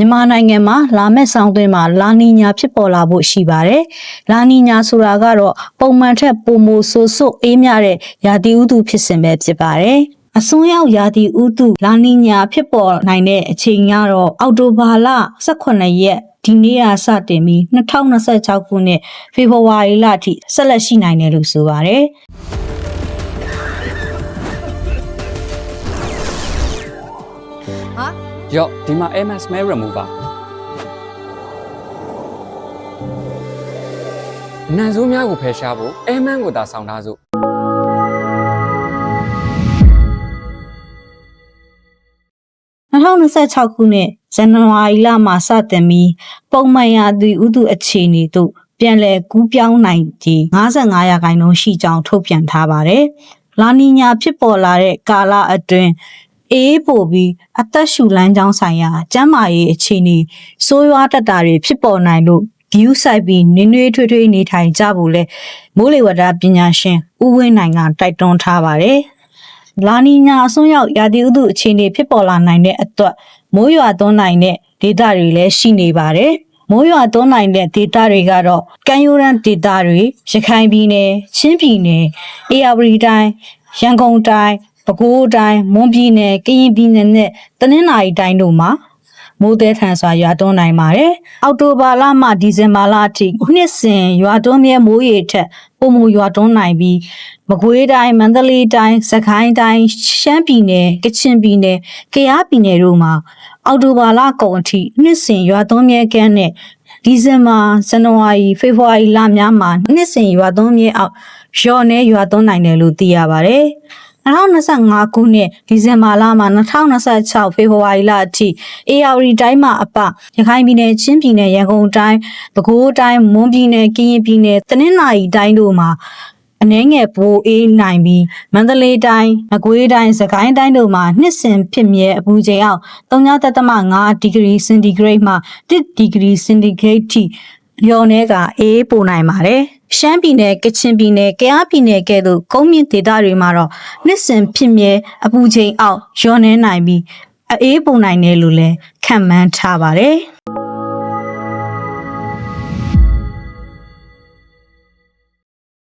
မြန်မာနိုင်ငံမှာလာမယ့်ဆောင်းသွင်းမှာလာနီညာဖြစ်ပေါ်လာဖို့ရှိပါတယ်။လာနီညာဆိုတာကတော့ပုံမှန်ထက်ပိုမိုဆိုးဆိုးအေးမြတဲ့ရာသီဥတုဖြစ်စဉ်ပဲဖြစ်ပါတယ်။အစွန်းရောက်ရာသီဥတုလာနီညာဖြစ်ပေါ်နိုင်တဲ့အချိန်ကတော့အောက်တိုဘာလ18ရက်ဒီနေ့ကစတင်ပြီး2026ခုနှစ်ဖေဖော်ဝါရီလအထိဆက်လက်ရှိနိုင်တယ်လို့ဆိုပါတယ်။ ရော့ဒီမှာ MS Mail Remover နန်ဆိုးများကိုဖယ်ရှားဖို့ Aman ကိုသာဆောင်ထားစို့2026ခုနှစ်ဇန်နဝါရီလမှာစတင်ပြီးပုံမှန်ရာသီဥတုအခြေအနေသို့ပြန်လည်ကူးပြောင်းနိုင်ခြင်း55ရာခိုင်နှုန်းရှိကြောင်းထုတ်ပြန်ထားပါတယ်။လာနီညာဖြစ်ပေါ်လာတဲ့ကာလအတွင်း အေးပိုပြီးအသက်ရှူလမ်းကြောင်းဆိုင်ရာကျန်းမာရေးအခြေအနေဆိုးရွားတတ်တာတွေဖြစ်ပေါ်နိုင်လို့ဂယူးဆိုင်ပြီးနင်းနှွေးထွေးထွေးနေထိုင်ကြဖို့လဲမိုးလေဝသပညာရှင်ဦးဝင်းနိုင်ကတိုက်တွန်းထားပါတယ်။လာနီညာအစွန်းရောက်ရာသီဥတုအခြေအနေဖြစ်ပေါ်လာနိုင်တဲ့အတွက်မိုးရွာသွန်းနိုင်တဲ့ဒေသတွေလည်းရှိနေပါတယ်။မိုးရွာသွန်းနိုင်တဲ့ဒေသတွေကတော့ကမ်းရိုးတန်းဒေသတွေရခိုင်ပြည်နယ်ချင်းပြည်နယ်အေရဝတီတိုင်းရန်ကုန်တိုင်း ပဲခူးတိုင်းမွန်ပြည်နယ်ကရင်ပြည်နယ်နဲ့တနင်္သာရီတိုင်းတို့မှာမိုးသည်ထန်စွာရွာသွန်းနိုင်ပါတယ်။အောက်တိုဘာလမှဒီဇင်ဘာလအထိနှစ်စဉ်ရွာသွန်းမြဲမိုးရေထက်ပုံမူရွာသွန်းနိုင်ပြီးမကွေးတိုင်းမန္တလေးတိုင်းစကိုင်းတိုင်းရှမ်းပြည်နယ်ကချင်ပြည်နယ်ကယားပြည်နယ်တို့မှာအောက်တိုဘာလကုန်အထိနှစ်စဉ်ရွာသွန်းမြဲကန်းနဲ့ဒီဇင်ဘာဇန်နဝါရီဖေဖော်ဝါရီလများမှာနှစ်စဉ်ရွာသွန်းမြဲအောက်ရော်နေရွာသွန်းနိုင်တယ်လို့သိရပါတယ်။ 2025ခုနှစ်ဒီဇင်ဘာလမှ2026ဖေဖော်ဝါရီလအထိအေယာရီတိုင်းမှာအပရခိုင်ပြည်နယ်ချင်းပြည်နယ်ရန်ကုန်တိုင်းပဲခူးတိုင်းမွန်ပြည်နယ်ကရင်ပြည်နယ်တနင်္သာရီတိုင်းတို့မှာအနှဲငယ်ပိုအေးနိုင်ပြီးမန္တလေးတိုင်းမကွေးတိုင်းစကိုင်းတိုင်းတို့မှာနှစ်စဉ်ဖြစ်မြဲအပူချိန်အောက်3.5ဒီဂရီစင်တီဂရိတ်မှ1ဒီဂရီစင်တီဂရိတ်ထိလျော်နေကအေးပိုနိုင်ပါတယ်။ ရှမ်းပြည်နယ်ကချင်ပြည်နယ်ကယားပြည်နယ်ကဲ့သို့ကုန်းမြင့်ဒေသတွေမှာတော့နှစ်စဉ်ဖြစ်မြဲအပူချိန်အောက်လျော်နေနိုင်ပြီးအေးပိုနိုင်တယ်လို့လည်းခံမှန်းထားပါတယ်။